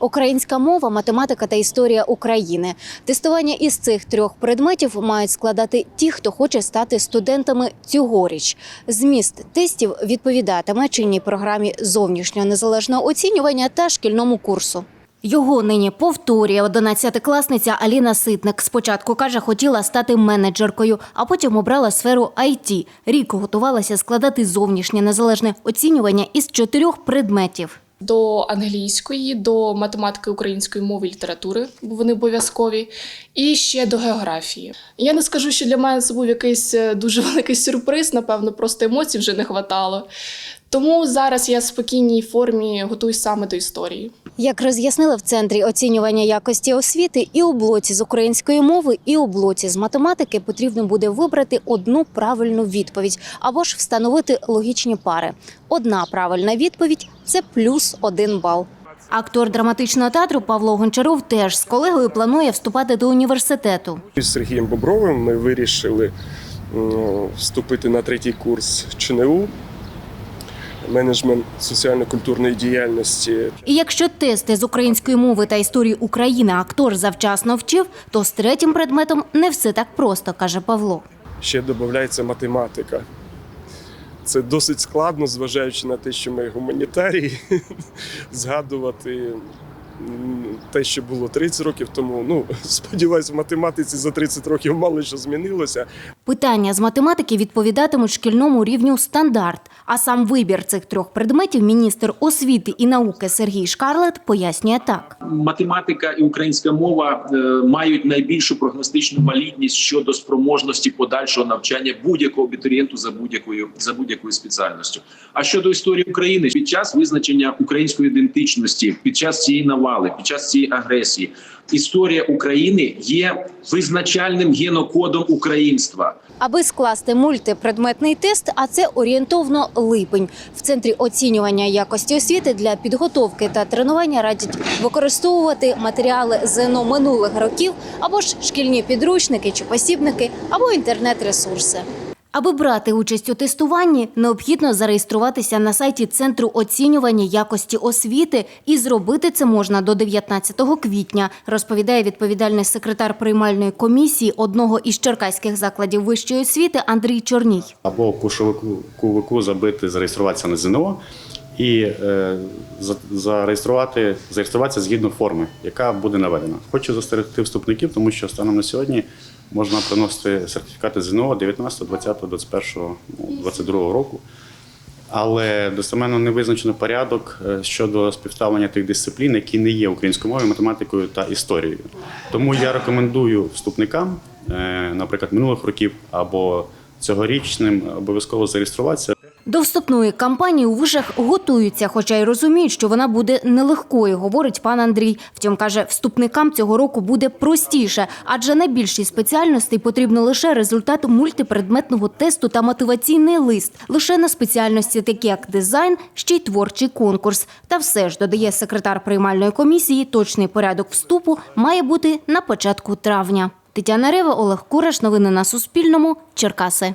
Українська мова, математика та історія України. Тестування із цих трьох предметів мають складати ті, хто хоче стати студентами цьогоріч. Зміст тестів відповідатиме чинній програмі зовнішнього незалежного оцінювання та шкільному курсу. Його нині повторює 11-класниця Аліна Ситник. Спочатку каже, хотіла стати менеджеркою, а потім обрала сферу IT. Рік готувалася складати зовнішнє незалежне оцінювання із чотирьох предметів. До англійської, до математики української мови і літератури, бо вони обов'язкові, і ще до географії. Я не скажу, що для мене це був якийсь е, дуже великий сюрприз, напевно, просто емоцій вже не хватало. Тому зараз я в спокійній формі готуюсь саме до історії. Як роз'яснили в центрі оцінювання якості освіти, і у блоці з української мови, і у блоці з математики потрібно буде вибрати одну правильну відповідь або ж встановити логічні пари. Одна правильна відповідь це плюс один бал. Актор драматичного театру Павло Гончаров теж з колегою планує вступати до університету. З Сергієм Бобровим ми вирішили вступити на третій курс ЧНУ менеджмент соціально-культурної діяльності. І якщо тести з української мови та історії України актор завчасно вчив, то з третім предметом не все так просто, каже Павло. Ще додається математика. Це досить складно, зважаючи на те, що ми гуманітарії, згадувати те, що було 30 років тому. Ну, сподіваюсь, в математиці за 30 років мало що змінилося. Питання з математики відповідатимуть шкільному рівню стандарт. А сам вибір цих трьох предметів міністр освіти і науки Сергій Шкарлет пояснює так. математика і українська мова е, мають найбільшу прогностичну валідність щодо спроможності подальшого навчання будь-якого абітурієнту за будь-якою за будь-якою спеціальністю. А щодо історії України, під час визначення української ідентичності, під час цієї навали, під час цієї агресії, історія України є визначальним генокодом українства. Аби скласти мультипредметний тест, а це орієнтовно липень. В центрі оцінювання якості освіти для підготовки та тренування радять використовувати матеріали ЗНО минулих років або ж шкільні підручники чи посібники, або інтернет-ресурси. Аби брати участь у тестуванні, необхідно зареєструватися на сайті Центру оцінювання якості освіти, і зробити це можна до 19 квітня, розповідає відповідальний секретар приймальної комісії одного із черкаських закладів вищої освіти Андрій Чорній. або пошуковику забити, зареєструватися на ЗНО і е, зареєструвати, зареєструватися згідно форми, яка буде наведена. Хочу застерегти вступників, тому що станом на сьогодні можна приносити сертифікати ЗНО 19, 20, 21, ну, 22 року. Але достеменно не визначено порядок е, щодо співставлення тих дисциплін, які не є українською мовою, математикою та історією. Тому я рекомендую вступникам, е, наприклад, минулих років або цьогорічним обов'язково зареєструватися. До вступної кампанії у вишах готуються, хоча й розуміють, що вона буде нелегкою, говорить пан Андрій. Втім, каже, вступникам цього року буде простіше, адже на більшість спеціальностей потрібно лише результат мультипредметного тесту та мотиваційний лист. Лише на спеціальності, такі як дизайн, ще й творчий конкурс. Та все ж додає секретар приймальної комісії, точний порядок вступу має бути на початку травня. Тетяна Рева, Олег Кураш. Новини на Суспільному. Черкаси.